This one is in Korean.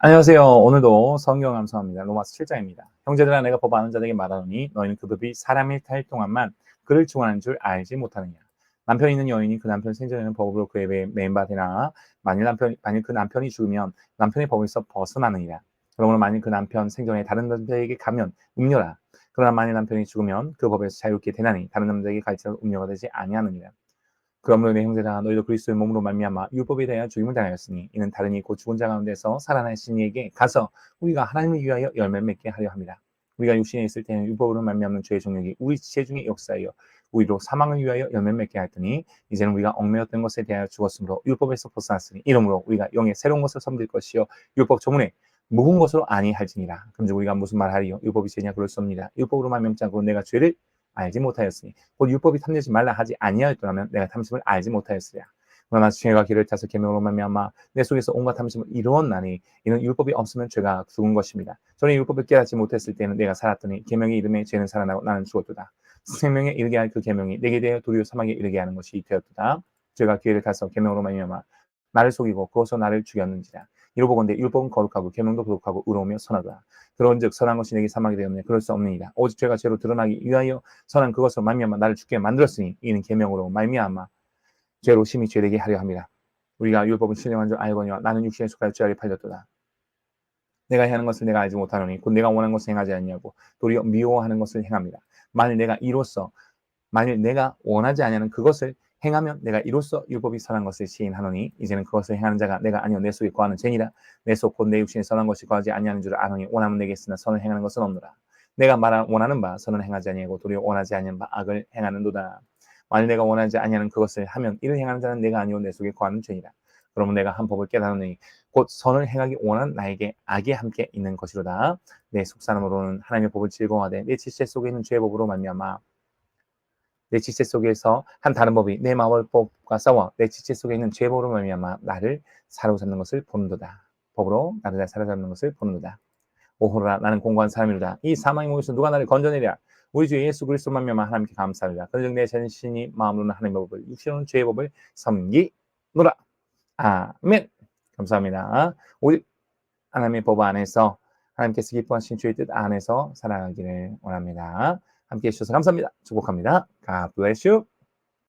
안녕하세요. 오늘도 성경 감사합니다. 로마서 7장입니다. 형제들아 내가 법 아는 자에게 말하노니 너희는 그 법이 사람일 탈 동안만 그를 중하는 줄 알지 못하느냐. 남편 있는 여인이 그 남편 생전에는 법으로 그에 매인 바 되나 만일 남편 만일 그 남편이 죽으면 남편의 법에서 벗어나느니라. 그러므로 만일 그 남편 생전에 다른 남자에게 가면 음녀라. 그러나 만일 남편이 죽으면 그 법에서 자유롭게 되나니 다른 남자에게 갈지라도 음녀가 되지 아니하느니라. 그러므로 내 형제들아 너희도 그리스도의 몸으로 말미암아 율법에 대하여 죽임을 당하였으니 이는 다른 이고 죽은 자 가운데서 살아나신 이에게 가서 우리가 하나님을 위하여 열매 맺게 하려 합니다. 우리가 육신에 있을 때는 율법으로 말미암는 죄의 종력이 우리 지체 중에 역사하여 우리로 사망을 위하여 열매 맺게 하더니 이제는 우리가 얽매였던 것에 대하여 죽었으므로 율법에서 벗어났으니 이러므로 우리가 영의 새로운 것을 섬길 것이요 율법 조문에 묵은 것으로 아니할지니라. 그럼 우리가 무슨 말하리요? 율법이 죄냐 그럴 수 없느니라. 율법으로 말미암지 않고 내가 죄를 알지 못하였으니 곧 율법이 탐내지 말라 하지 아니하였더라면 내가 탐심을 알지 못하였으랴. 그러나 죄가 길을 타서 계명으로 말미암아 내 속에서 온갖 탐심을 이루었나니 이는 율법이 없으면 죄가 죽은 것입니다. 저는 율법을 깨닫지 못했을 때는 내가 살았더니 계명의 이름에 죄는 살아나고 나는 죽었도다. 생명에 이르게 할 그 계명이 내게 대하여 도리어 사망에 이르게 하는 것이 되었도다. 죄가 기회를 타서 계명으로 말미암아 나를 속이고 그것으로 나를 죽였는지라. 이로 보건대 율법은 거룩하고 계명도 거룩하고 의로우며 선하다. 그런즉 선한 것이 내게 사망이 되었느냐 그럴 수 없느니라. 오직 죄가 죄로 드러나기 위하여 선한 그것으로 말미암아 나를 죽게 만들었으니 이는 계명으로 말미암아 죄로 심히 죄되게 하려 합니다. 우리가 율법은 신령한 줄 알거니와 나는 육신에 속하여 죄 아래 팔렸도다. 내가 행하는 것을 내가 알지 못하노니 곧 내가 원하는 것을 행하지 아니하고 도리어 미워하는 것을 행합니다. 만일 내가 이로써 만일 내가 원하지 아니하는 그것을 행하면 내가 이로써 율법이 선한 것을 시인하노니 이제는 그것을 행하는 자가 내가 아니요 내 속에 거하는 죄니라. 내 속 곧 내 육신에 선한 것이 거하지 아니하는 줄 아노니 원하면 내게 쓰나 선을 행하는 것은 없노라. 내가 말하 원하는 바 선을 행하지 아니하고 도리어 원하지 아니한 바 악을 행하는도다. 만일 내가 원하지 아니하는 그것을 하면 이를 행하는 자는 내가 아니요 내 속에 거하는 죄니라. 그러면 내가 한 법을 깨달으니 곧 선을 행하기 원하는 나에게 악이 함께 있는 것이로다. 내 속사람으로는 하나님의 법을 즐거워하되 내 지체 속에 있는 죄의 법으로 말미암아 내 지체 속에서 한 다른 법이 내 마법과 싸워 내 지체 속에 있는 죄 법으로 말미암아 나를 사로잡는 것을 보는도다. 법으로 나를 사로잡는 것을 보는도다. 오호라 나는 공고한 사람이로다. 이 사망의 몸에서 누가 나를 건져내랴. 우리 주 예수 그리스도 말미암아 하나님께 감사합니다. 그런즉 내 전신이 마음으로는 하나님의 법을 육신으로는 죄의 법을 섬기노라. 아멘. 감사합니다. 오직 하나님의 법 안에서 하나님께서 기뻐하신 주의 뜻 안에서 살아가기를 원합니다. 함께 해주셔서 감사합니다. 축복합니다. God bless you.